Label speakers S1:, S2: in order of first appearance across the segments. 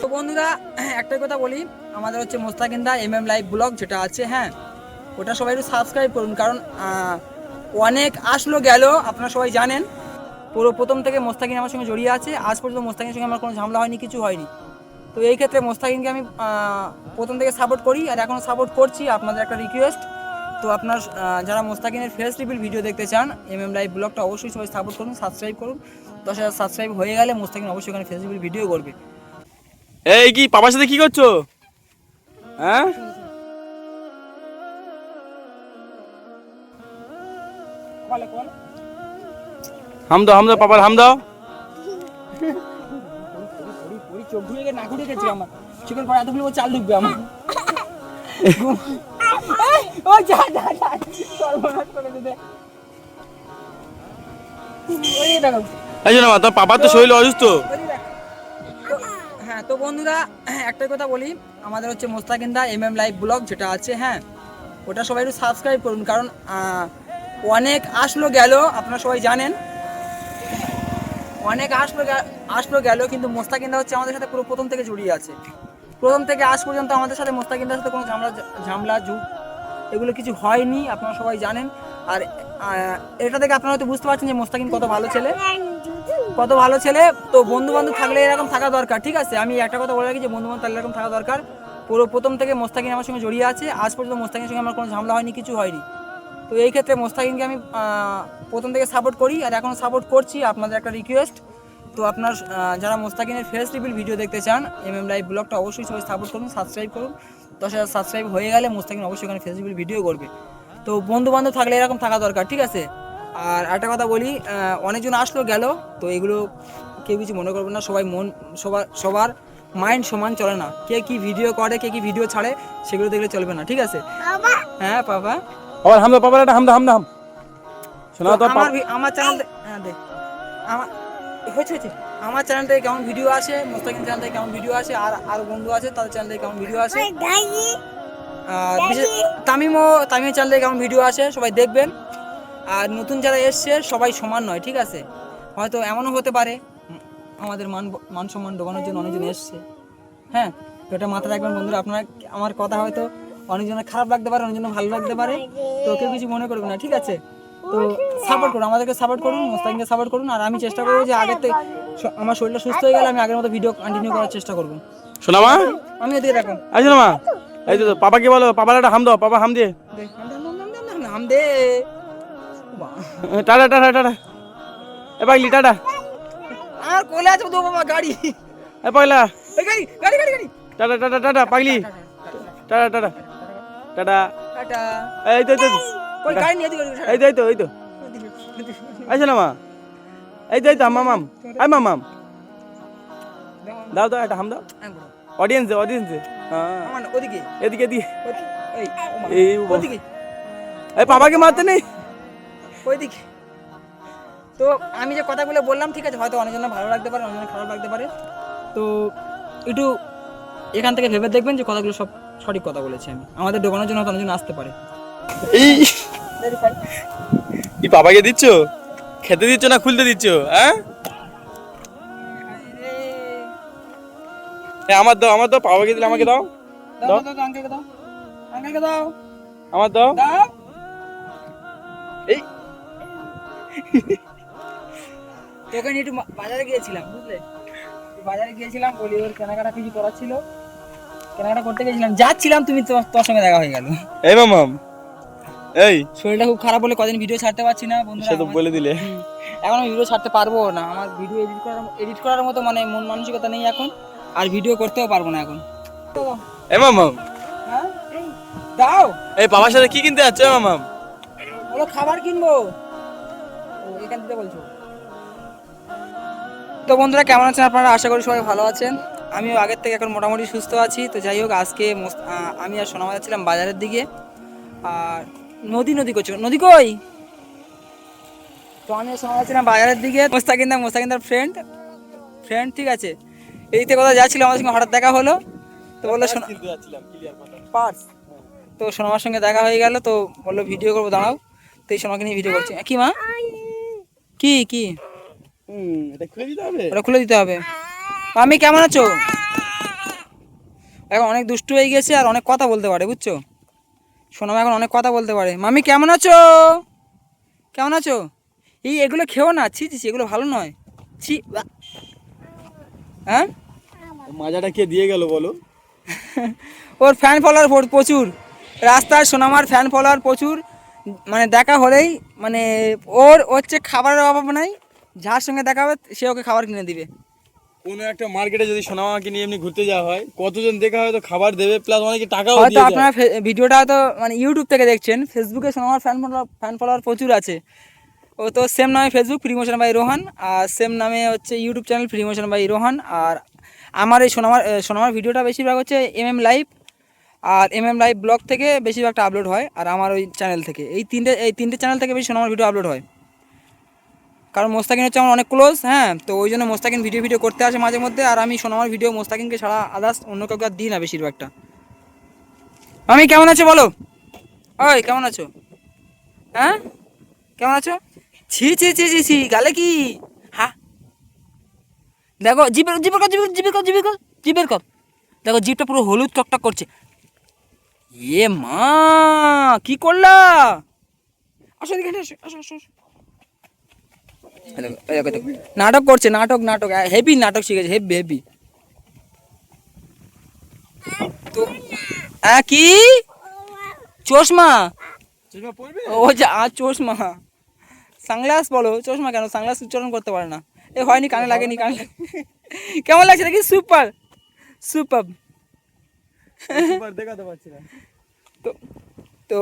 S1: তো বন্ধুরা, একটাই কথা বলি, আমাদের হচ্ছে মোস্তাকিন্দা এম এম লাইভ ব্লগ যেটা আছে হ্যাঁ ওটা সবাই একটু সাবস্ক্রাইব করুন, কারণ অনেক আসলো, গেল, আপনারা সবাই জানেন। পুরো প্রথম থেকে মোস্তাকিন আমার সঙ্গে জড়িয়ে আছে, আজ পর্যন্ত মোস্তাকিনের সঙ্গে আমার কোনো ঝামেলা হয়নি, কিছু হয়নি। তো এই ক্ষেত্রে মোস্তাকিনকে আমি প্রথম থেকে সাপোর্ট করি, আর এখনও সাপোর্ট করছি আপনাদের একটা রিকোয়েস্ট তো আপনার যারা মোস্তাকিনের ফেস রিভিল ভিডিও দেখতে চান এম এম লাইভ ব্লগটা অবশ্যই সবাই সাপোর্ট করুন সাবস্ক্রাইব করুন। দশ হাজার সাবস্ক্রাইব হয়ে গেলে মোস্তাকিন অবশ্যই ওখানে ফেস রিভিল ভিডিও করবে
S2: এই কি পাপার সাথে কি করছ হ্যাঁ হাম দাও হাম দাও পাপার হাম দাও
S1: চোখ ধুয়ে গেছে না ঘুরে গেছে আমার চিকেন পরে এতগুলো চাল ঢুকবে আমার ও যা যা যা সর্বনাশ করে দিতে ওই দেখো
S2: এই জন্য তো শরীর অসুস্থ।
S1: হ্যাঁ তো বন্ধুরা, একটাই কথা বলি, আমাদের হচ্ছে ব্লগ যেটা আছে হ্যাঁ ওটা সবাই সাবস্ক্রাইব করুন, কারণ অনেক আসলো গেল, আপনারা সবাই জানেন। অনেক আসলো আসলো গেল, কিন্তু মোস্তাকিন্দা হচ্ছে আমাদের সাথে পুরো প্রথম থেকে জড়িয়ে আছে। প্রথম থেকে আজ পর্যন্ত আমাদের সাথে মোস্তাকিন্দার সাথে কোনো ঝামেলা ঝামেলা যুগ এগুলো কিছু হয়নি, আপনারা সবাই জানেন। আর এটা থেকে আপনারা হয়তো বুঝতে পারছেন যে মোস্তাকিন কত ভালো ছেলে। কত ভালো ছেলে, তো বন্ধু বান্ধব থাকলে এরকম থাকা দরকার, ঠিক আছে? আমি একটা কথা বলে রাখি যে বন্ধু বান্ধব থাকলে এরকম থাকা দরকার। পুরো প্রথম থেকে মোস্তাকিন আমার সঙ্গে জড়িয়ে আছে, আজ পর্যন্ত মোস্তাকিনের সঙ্গে আমার কোনো ঝামেলা হয়নি, কিছু হয়নি। তো এই ক্ষেত্রে মোস্তাকিনকে আমি প্রথম থেকে সাপোর্ট করি, আর এখনও সাপোর্ট করছি আপনাদের একটা রিকোয়েস্ট তো আপনার যারা মোস্তাকিনের ফেস রিভিল ভিডিও দেখতে চান এম এম লাইভ ব্লগটা অবশ্যই সবাই সাপোর্ট করুন সাবস্ক্রাইব করুন। দশ হাজার সাবস্ক্রাইব হয়ে গেলে মোস্তাকিন অবশ্যই ওখানে ফেস রিভিল ভিডিও করবে। তো বন্ধু বান্ধব থাকলে এরকম থাকা দরকার, ঠিক আছে? আর একটা কথা বলি অনেকজন আসলো গেল তো এগুলো কেউ কিছু মনে করবে না সবাই মন সবার সবার মাইন্ড সমান চলে না। কে কি ভিডিও করে কে কি ভিডিও ছাড়ে সেগুলো দেখলে চলবে না ঠিক আছে? হ্যাঁ বাবা
S2: আবার হাম দাও পাপার একটা হাম দাও হাম। শোনা তো
S1: আমার আমার চ্যানেল হ্যাঁ দে। আমার হয়েছে হয়েছে। আমার চ্যানেল থেকে কেমন ভিডিও আসে মোস্তাকিন চ্যানেল থেকে কেমন ভিডিও আসে আর আর বন্ধু আছে তাদের চ্যানেল থেকে কেমন ভিডিও আসে। আর বিশেষ তামিমও তামিমের চ্যানেল থেকে কেমন ভিডিও আসে সবাই দেখবেন। আর নতুন যারা এসছে সবাই সমান নয় ঠিক আছে? হয়তো এমনও হতে পারে আমাদের মান মান সম্মান ডোবানোর জন্য অনেকজন এসছে। হ্যাঁ তো এটা মাথায় রাখবেন বন্ধুরা আপনার আমার কথা হয়তো অনেকজনের খারাপ লাগতে পারে অনেকজনের ভালো লাগতে পারে। তো কেউ কিছু মনে করবে না ঠিক আছে? তো সাপোর্ট করুন আমাদেরকে সাপোর্ট করুন মোস্তাকিনকে সাপোর্ট করুন আর আমি চেষ্টা করব যে আগের থেকে আমার শরীরটা সুস্থ হয়ে গেলে আমি আগের মতো ভিডিও কন্টিনিউ করার চেষ্টা করব।
S2: শোনা মা
S1: আমি এদিকে রাখুন।
S2: শোনা মা এই তো পাপাকে বলো পাপার একটা হাম দাও পাপা হাম দিয়ে।
S1: দে, হাম দে,
S2: টাটা টাটা টাটা। এ পাগলি টাটা।
S1: আর কোলে আছে তো বাবা গাড়ি।
S2: এ পাগলা।
S1: এই গাড়ি গাড়ি গাড়ি গাড়ি।
S2: টাটা টাটা টাটা পাগলি। Tata tata. টাটা।
S1: টাটা।
S2: এই তো এই তো
S1: কই গাড়ি নিয়ে এদিকে,
S2: এই তো এই তো এই তো। এই শোনা মা। এই তো এই তো মামাম আই মামাম দাও দাও একটা হাম দাও। অডিয়েন্স দে অডিয়েন্স দে। হ্যাঁ।
S1: ওদিকে।
S2: এদিকে এদিকে।
S1: এই মা।
S2: এই বাবা।
S1: ওদিকে।
S2: এই পাপাকে মারতে নেই।
S1: ওইদিকে। তো আমি যে কথাগুলো বললাম ঠিক আছে হয়তো অনেকজনের ভালো লাগতে পারে অনেকজনের খারাপ লাগতে পারে। তো একটু এখান থেকে ভেবে দেখবেন যে কথাগুলো সব সঠিক কথা বলেছি আমি। আমাদের ডোবানোর জন্য হয়তো অনেকজন আসতে পারে।
S2: এই কি পাপাকে দিচ্ছ? খেতে দিচ্ছ না খুলতে দিচ্ছ? হ্যাঁ? আমার দাও আমার দাও পাপাকে দিলে আমাকে দাও।
S1: দাও দাও। দাও আঙ্কেলকে দাও। আঙ্কেলকে দাও।
S2: আমার দাও।
S1: দাও।
S2: এই
S1: তোকে একটু বাজারে গিয়েছিলাম বুঝলে? বাজারে গিয়েছিলাম বলি ওর কেনাকাটা কিছু করার ছিল। কেনাকাটা করতে গেছিলাম যাচ্ছিলাম তুমি তো তোর সঙ্গে দেখা হয়ে গেল।
S2: এই মামাম এই।
S1: শরীরটা খুব খারাপ বলে কদিন ভিডিও ছাড়তে পারছি না বন্ধুরা
S2: সে তো বলে দিলে।
S1: এখন আমি ভিডিও ছাড়তে পারব না। আমার ভিডিও এডিট করার এডিট করার মতো মানে মন মানসিকতা নেই এখন। আর ভিডিও করতেও পারব না এখন।
S2: এই মামাম
S1: হ্যাঁ? দাও।
S2: এই পাপার সাথে কি কিনতে যাচ্ছ মামাম
S1: বলো খাবার কিনবো। এখান থেকে বলছো? তো বন্ধুরা কেমন আছেন আপনারা? আশা করি সবাই ভালো আছেন। আমিও আগের থেকে এখন মোটামুটি সুস্থ আছি। তো যাই হোক আজকে আমি আর সোনামা যাচ্ছিলাম বাজারের দিকে। আর নদী নদী করছ নদী কই? তো আমি সোনামা যাচ্ছিলাম বাজারের দিকে। মোস্তাকিন্দা মোস্তাকিন্দার ফ্রেন্ড ফ্রেন্ড ঠিক আছে? এই থেকে কোথাও যাচ্ছিল আমার সঙ্গে হঠাৎ দেখা হলো। তো বলল সোনা পার্স। তো সোনামার সঙ্গে দেখা হয়ে গেল। তো বলল ভিডিও করব দাঁড়াও। তো এই সোনাকে নিয়ে ভিডিও করছি। কি মা? কি কি?
S2: এটা খুলে দিতে হবে?
S1: ওটা খুলে দিতে হবে। আমি কেমন আছো? এখন অনেক দুষ্টু হয়ে গেছে আর অনেক কথা বলতে পারে বুঝছ? সোনাম এখন অনেক কথা বলতে পারে। মামি কেমন আছো? কেমন আছো? এই এগুলো খেও না। ছি ছি এগুলো ভালো নয়। ছি হ্যাঁ?
S2: মাজাটা কে দিয়ে গেল বলো?
S1: ওর ফ্যান ফলোয়ার প্রচুর। রাস্তায় সোনামার ফ্যান ফলোয়ার প্রচুর। মানে দেখা হলেই মানে ওর হচ্ছে খাবারের অভাব নাই যার সঙ্গে দেখা হবে সে ওকে খাবার কিনে দিবে।
S2: কোনো একটা মার্কেটে যদি সোনামাকে নিয়ে এমনি ঘুরতে যাওয়া হয় কতজন দেখা হয়তো খাবার দেবে প্লাস অনেকে টাকাও
S1: হয়তো আপনারা ভিডিওটা হয়তো মানে ইউটিউব থেকে দেখছেন ফেসবুকে সোনামার ফ্যান ফলোয়ার ফ্যান ফলোয়ার প্রচুর আছে। ও তো সেম নামে ফেসবুক প্রিমোশন বাই রোহান আর সেম নামে হচ্ছে YouTube channel promotion by Rohan আর আমার এই সোনামার সোনামার ভিডিওটা বেশিরভাগ হচ্ছে এম এম লাইভ আর এম এম লাইভ ব্লগ থেকে বেশিরভাগটা আপলোড হয়, আর আমার ওই চ্যানেল থেকে। এই তিনটে এই তিনটে চ্যানেল থেকে বেশি সোনামার ভিডিও আপলোড হয়। কারণ মোস্তাকিন হচ্ছে আমার অনেক ক্লোজ হ্যাঁ? তো ওই জন্য মোস্তাকিন ভিডিও ভিডিও করতে আসে মাঝে মধ্যে, আর আমি সোনামার ভিডিও মোস্তাকিনকে ছাড়া আদার্স অন্য কাউকে আর দিই না বেশিরভাগটা। আমি কেমন আছো বলো? ওই, কেমন আছো? হ্যাঁ? কেমন আছো? ছি ছি ছি ছি ছি, গালে কি? হ্যাঁ দেখো, জিপের জিপের কর, জিপের জিপের কর জিপের কর জিপের কর। দেখো, জিপটা পুরো হলুদ টকটক করছে। এ মা কি করলা? আসো এদিকে আসো আসো আসো। নাটক করছে নাটক নাটক হেভি নাটক শিখেছে হেভি হেভি। তো কি? চশমা? ও যে চশমা। সানগ্লাস বলো চশমা কেন? সানগ্লাস উচ্চারণ করতে পারে না। এ হয়নি কানে লাগেনি কানে কেমন লাগছে দেখি? Super super.
S2: দেখাতে পারছি না।
S1: তো তো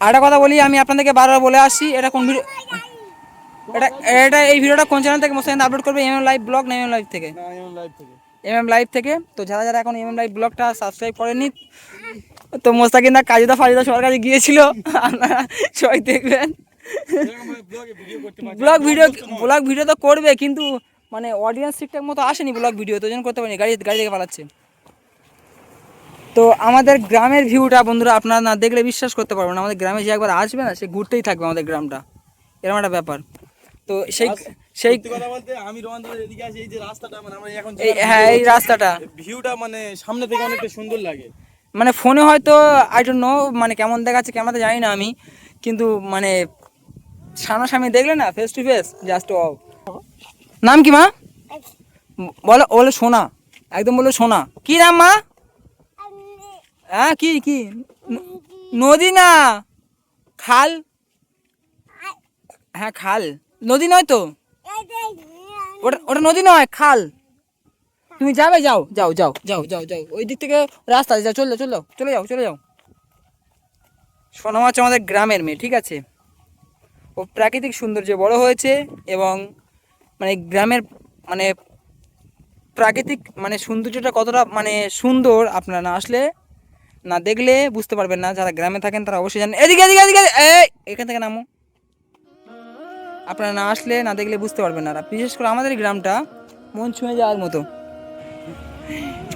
S1: আরেকটা কথা বলি আমি আপনাদেরকে বারবার বলে আসছি এটা কোন ভিডিও এটা এটা এই ভিডিওটা কোন চ্যানেল থেকে মোস্তাকিন আপলোড করবে এম এম লাইভ ব্লগ না এম এম লাইভ থেকে
S2: লাইভ থেকে।
S1: এম এম লাইভ থেকে। তো যারা যারা এখন এম এম লাইভ ব্লগটা সাবস্ক্রাইব করেনি তো মোস্তাকিন দা কাজুদা ফাজুদা সবার কাছে গিয়েছিল আপনারা সবাই দেখবেন।
S2: ব্লগ ভিডিও
S1: ব্লগ ভিডিও তো করবে কিন্তু মানে অডিয়েন্স ঠিকঠাক মতো আসেনি ব্লগ ভিডিও তো জন্য করতে পারিনি গাড়ি গাড়ি থেকে পালাচ্ছে। তো আমাদের গ্রামের ভিউটা বন্ধুরা আপনারা না দেখলে বিশ্বাস করতে পারবেন আমাদের গ্রামে যে একবার আসবে না সে ঘুরতেই থাকবে আমাদের গ্রামটা। এরকম একটা ব্যাপার। তো সেই সেই
S2: কথা বলতে আমি রোমান এদিকে আছি এই যে রাস্তাটা মানে আমরা এখন
S1: এই হ্যাঁ এই রাস্তাটা।
S2: ভিউটা মানে সামনে থেকে অনেকটা সুন্দর লাগে।
S1: মানে ফোনে হয়তো আই ডোন্ট নো মানে কেমন দেখাচ্ছে ক্যামেরাতে জানি না আমি কিন্তু মানে সামনাসামনি দেখলে না ফেস টু ফেস জাস্ট ও নাম কি মা? বলো বলো সোনা। একদম বলো সোনা। কি নাম মা? হ্যাঁ কি কি? নদী না? খাল? হ্যাঁ খাল। নদী নয় তো? ওটা ওটা নদী নয়, খাল। তুমি যাবে, যাও যাও যাও যাও যাও যাও। ওই দিক থেকে রাস্তা যাও, চলে চলে চলে যাও চলে যাও। সোনাম আমাদের গ্রামের মেয়ে, ঠিক আছে? ও প্রাকৃতিক সৌন্দর্যে বড় হয়েছে এবং মানে গ্রামের মানে প্রাকৃতিক মানে সৌন্দর্যটা কতটা মানে সুন্দর আপনারা না আসলে না দেখলে বুঝতে পারবেন না, যারা গ্রামে থাকেন তারা অবশ্যই জানেন। এদিকে এদিকে এদিকে এখান থেকে নামো। আপনারা না আসলে না দেখলে বুঝতে পারবেন না। বিশেষ করে আমাদের গ্রামটা মন ছুঁয়ে যাওয়ার মতো।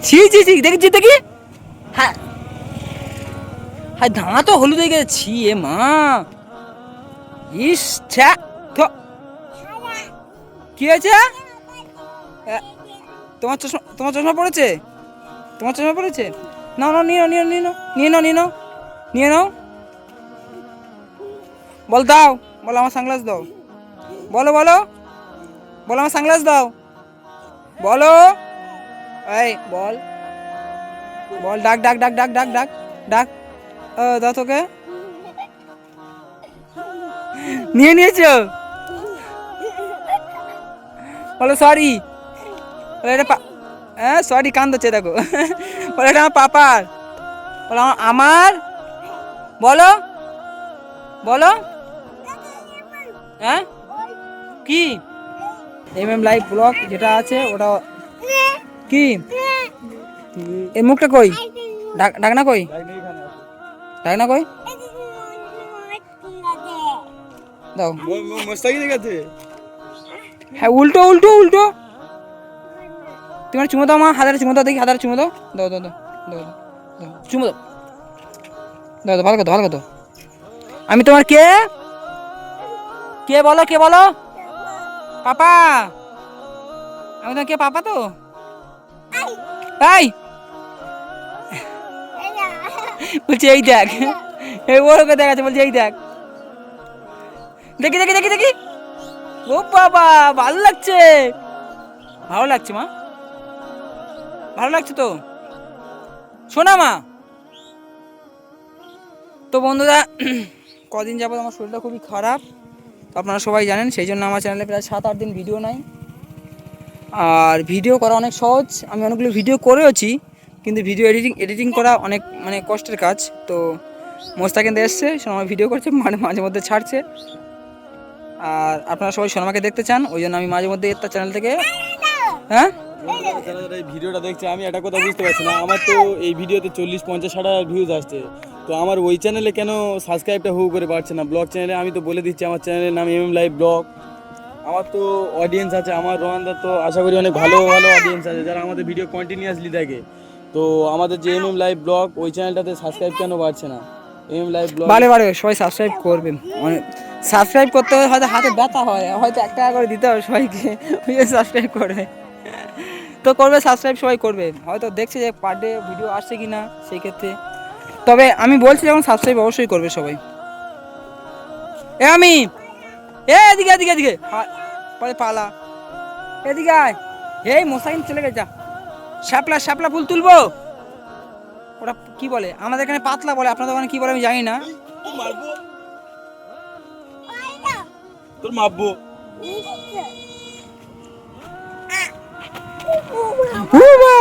S1: ছি ছি ছি দেখেছি দেখি হ্যাঁ। হ্যাঁ ধাঁ তো হলুদ হয়ে গেছে। ছি, এ মা। ইস। কি হয়েছে? তোমার চশমা তোমার চশমা পড়েছে? তোমার চশমা পড়েছে? নাও নাও নিয়ে নিয়ে নিয়ে নাও নিয়ে নাও নিয়ে নাও নিয়ে নাও বল দাও। বলো আমার সানগ্লাস দাও। বলো বলো। বলো আমার সানগ্লাস দাও। বলো। এই, বল। বল, ডাক ডাক ডাক ডাক ডাক ডাক ডাক। দাও তোকে। নিয়ে নিয়েছো? বলো সরি এটা হ্যাঁ সরি কান দেখো। বলো এটা আমার পাপার। বলো আমার- বলো বলো। হ্যাঁ? কি? এম এম লাইভ ব্লগ যেটা আছে ওটা কি? এই মুখটা কই? ডাক ডাকনা কই? ডাকনা কই? দাও। হ্যাঁ উল্টো উল্টো উল্টো। তোমার চুমো দাও মা হাজারে চুমো দাও দেখি হাজারে চুমো দাও। দাও দাও দাও দাও দাও, চুমো দাও। দাও ভালো কথা ভালো কথা আমি তোমার কে? কে বলো কে বলো? পাপা? আমি তোমার কে পাপা তো? এই! বলছি এই দেখ। এই ওরকে দেখাচ্ছে বলছি এই দেখ। দেখি দেখি দেখি দেখি। ও বাবা ভালো লাগছে। ভালো লাগছে মা। ভালো লাগছে তো? শোনা মা। তো বন্ধুরা, কদিন যাবত আমার শরীরটা খুবই খারাপ। তো আপনারা সবাই জানেন, সেই জন্য আমার চ্যানেলে প্রায় সাত আট দিন ভিডিও নাই। আর ভিডিও করা অনেক সহজ। আমি অনেকগুলো ভিডিও করেওছি, কিন্তু ভিডিও এডিটিং এডিটিং করা অনেক মানে কষ্টের কাজ। তো মোস্তাকিন্দে এসছে সোনামা ভিডিও করছে মানে মাঝে মধ্যে ছাড়ছে। আর আপনারা সবাই সোনামাকে দেখতে চান, ওই জন্য আমি মাঝে মধ্যে তার চ্যানেল থেকে হ্যাঁ?
S2: যারা যারা এই ভিডিওটা দেখছে, আমি একটা কথা বুঝতে পারছি না। আমার তো এই ভিডিওতে চল্লিশ, পঞ্চাশ, ষাট ভিউজ আসছে। তো আমার ওই চ্যানেলে কেন সাবস্ক্রাইবটা হু করে পারছে না? ব্লগ চ্যানেলে আমি তো বলে দিচ্ছি, আমার চ্যানেলের নাম এম এম লাইভ ব্লগ আমার তো অডিয়েন্স আছে, আমার রোহানদার তো আশা করি অনেক ভালো ভালো অডিয়েন্স আছে, যারা আমাদের ভিডিও কন্টিনিউয়াসলি দেখে। তো আমাদের যে এম এম লাইভ ব্লগ ওই চ্যানেলটাতে সাবস্ক্রাইব কেন বাড়ছে না? এম এম লাইভ ব্লগ
S1: বারে বারে, সবাই সাবস্ক্রাইব করবেন সাবস্ক্রাইব করতে হলে হয়তো হাতে ব্যথা হয়, হয়তো এক টাকা করে দিতে হবে সবাইকে সাবস্ক্রাইব করবে। তো করবে সাবস্ক্রাইব সবাই করবে। হয়তো দেখছে যে পার ডে ভিডিও আসছে কি না সেই ক্ষেত্রে। তবে আমি বলছি যখন সাবস্ক্রাইব অবশ্যই করবে সবাই। এ আমি এদিকে এদিকে এদিকে। পরে পালা। এদিকে আয়। এই মশাইন চলে গেছে, যা। শ্যাপলা শ্যাপলা ফুল তুলবো? ওটা কি বলে? আমাদের এখানে পাতলা বলে, আপনাদের ওখানে কি বলে আমি জানি না।
S2: তোর মারবো?
S1: হুবা!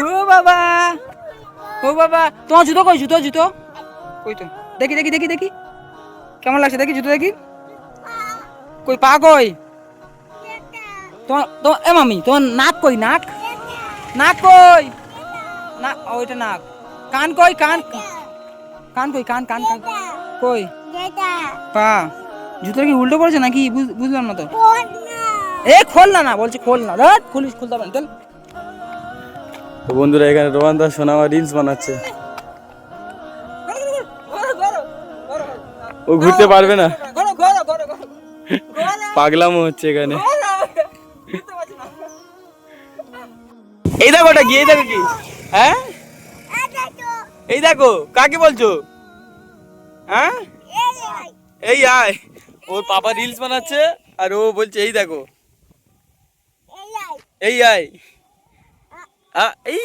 S1: ও বাবা ও বাবা তোমার জুতো কই জুতো জুতো কই তো দেখি দেখি দেখি দেখি কেমন লাগছে দেখি জুতো দেখি কই পা কই তোমার তোমার এ মামি তোমার নাক কই নাক নাক কই না ওইটা নাক কান কই কান কান কই কান কান কান কই পা জুতো কি উল্টো পড়েছে নাকি? বুঝ- বুঝলাম না তো। এ খোল না না বলছি খোল না। রাট খুলিস খুলতে হবে না চল।
S2: তো বন্ধুরা এখানে রোহান দাস সোনামা রিলস বানাচ্ছে। ও ঘুরতে পারবে না।
S1: ঘোরো ঘোরো ঘোরো ঘোরো
S2: পাগলামো হচ্ছে এখানে। এই দেখো ওটা কি এই দেখো কি? হ্যাঁ? এই দেখো কাকে বলছো? হ্যাঁ? এই আয়। ওর পাপা রিলস বানাচ্ছে আর ও বলছে এই দেখো। এই আয় এই।